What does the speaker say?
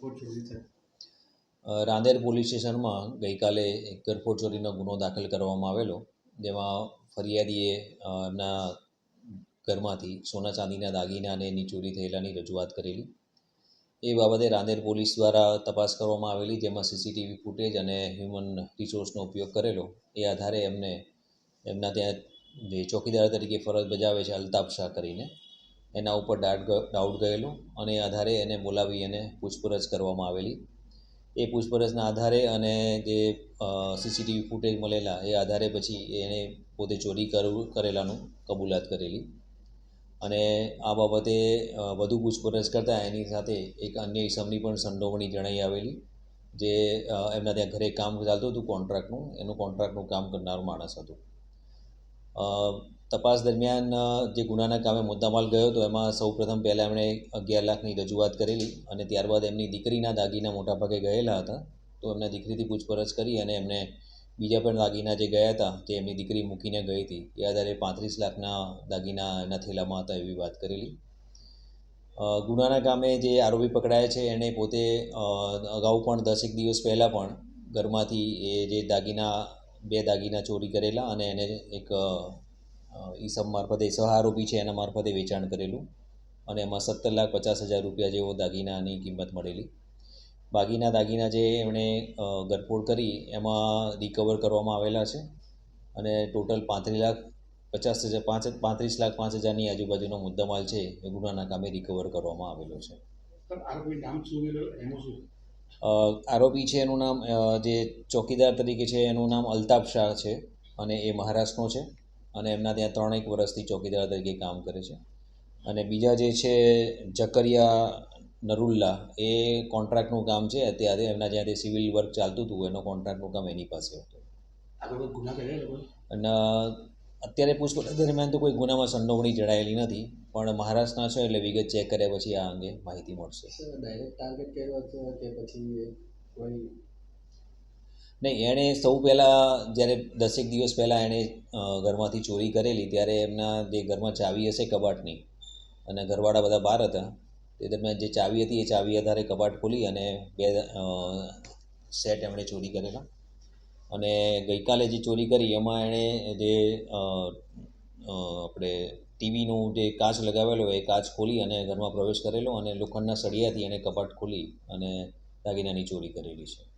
થાય. રાંદેર પોલીસ સ્ટેશનમાં ગઈકાલે એક ગરફોડ ચોરીનો ગુનો દાખલ કરવામાં આવેલો, જેમાં ફરિયાદીએ ના ઘરમાંથી સોના ચાંદીના દાગીના અને એની ચોરી થયેલાની રજૂઆત કરેલી. એ બાબતે રાંદેર પોલીસ દ્વારા તપાસ કરવામાં આવેલી, જેમાં સીસીટીવી ફૂટેજ અને હ્યુમન રિસોર્સનો ઉપયોગ કરેલો. એ આધારે એમને, એમના ત્યાં જે ચોકીદાર તરીકે ફરજ બજાવે છે અલ્તાફ શાહ કરીને એના ઉપર ડાઉટ ગયેલો અને એ આધારે એને બોલાવી અને પૂછપરછ કરવામાં આવેલી. એ પૂછપરછના આધારે અને જે સીસીટીવી ફૂટેજ મળેલા એ આધારે પછી એણે પોતે ચોરી કરેલાનું કબૂલાત કરેલી. અને આ બાબતે વધુ પૂછપરછ કરતાં એની સાથે એક અન્ય ઇસમની પણ સંડોવણી જણાઈ આવેલી, જે એમના ત્યાં ઘરે કામ ચાલતું હતું કોન્ટ્રાક્ટનું, એનું કોન્ટ્રાક્ટનું કામ કરનાર માણસ હતું. તપાસ દરમિયાન જે ગુનાના કામે મુદ્દામાલ ગયો હતો, એમાં સૌપ્રથમ પહેલાં એમણે અગિયાર લાખની રજૂઆત કરેલી અને ત્યારબાદ એમની દીકરીના દાગીના મોટાભાગે ગયેલા હતા. તો એમના દીકરીથી પૂછપરછ કરી અને એમને બીજા પણ દાગીના જે ગયા હતા, તે એમની દીકરી મૂકીને ગઈ હતી. એ આધારે પાંત્રીસ લાખના દાગીના એના થેલામાં હતા એવી વાત કરેલી. ગુનાના કામે જે આરોપી પકડાયા છે, એણે પોતે અગાઉ પણ દસેક દિવસ પહેલાં પણ ઘરમાંથી એ જે દાગીના બે દાગીના ચોરી કરેલા અને એને એક ઈસમ મારફતે સહ આરોપી છે એના મારફતે વેચાણ કરેલું અને એમાં સત્તર લાખ પચાસ હજાર રૂપિયા જેવો દાગીનાની કિંમત મળેલી. બાકીના દાગીના જે એમણે ગરફોડ કરી એમાં રિકવર કરવામાં આવેલા છે અને ટોટલ પાંત્રીસ લાખ પચાસ હજાર, પાંચ, પાંત્રીસ લાખ પાંચ હજારની આજુબાજુનો મુદ્દામાલ છે એ ગુનાના કામે રિકવર કરવામાં આવેલો છે. આરોપી નામ શું એનું શું? આરોપી છે એનું નામ જે ચોકીદાર તરીકે છે એનું નામ અલ્તાફ શાહ છે અને એ મહારાષ્ટ્રનો છે અને એમના ત્યાં ત્રણેક વર્ષથી ચોકીદાર તરીકે કામ કરે છે. અને બીજા જે છે જકરિયા નરુલ્લા એ કોન્ટ્રાક્ટનું કામ છે. અત્યારે એમના જ્યાંથી સિવિલ વર્ક ચાલતું હતું એનો કોન્ટ્રાક્ટનું કામ એની પાસે હતું. અને અત્યારે પૂછપરછ દરમિયાન તો કોઈ ગુનામાં સંડોવણી જણાયેલી નથી. પણ મહારાષ્ટ્રના છે એટલે વિગત ચેક કર્યા પછી આ અંગે માહિતી મળશે. ડાયરેક્ટ ટાર્ગેટ કર્યો હતો કે પછી કોઈ? નહીં એણે સૌ પહેલાં જ્યારે દસેક દિવસ પહેલાં એણે ઘરમાંથી ચોરી કરેલી ત્યારે એમના જે ઘરમાં ચાવી હશે કબાટની અને ઘરવાળા બધા બહાર હતા તે દરમિયાન જે ચાવી હતી એ ચાવી આધારે કબાટ ખોલી અને બે સેટ એમણે ચોરી કરેલા. અને ગઈકાલે જે ચોરી કરી એમાં એણે જે આપણે ટીવીનું જે કાચ લગાવેલો એ કાચ ખોલી અને ઘરમાં પ્રવેશ કરેલો અને લોખંડના સળિયાથી એણે કબાટ ખોલી અને દાગીનાની ચોરી કરેલી છે.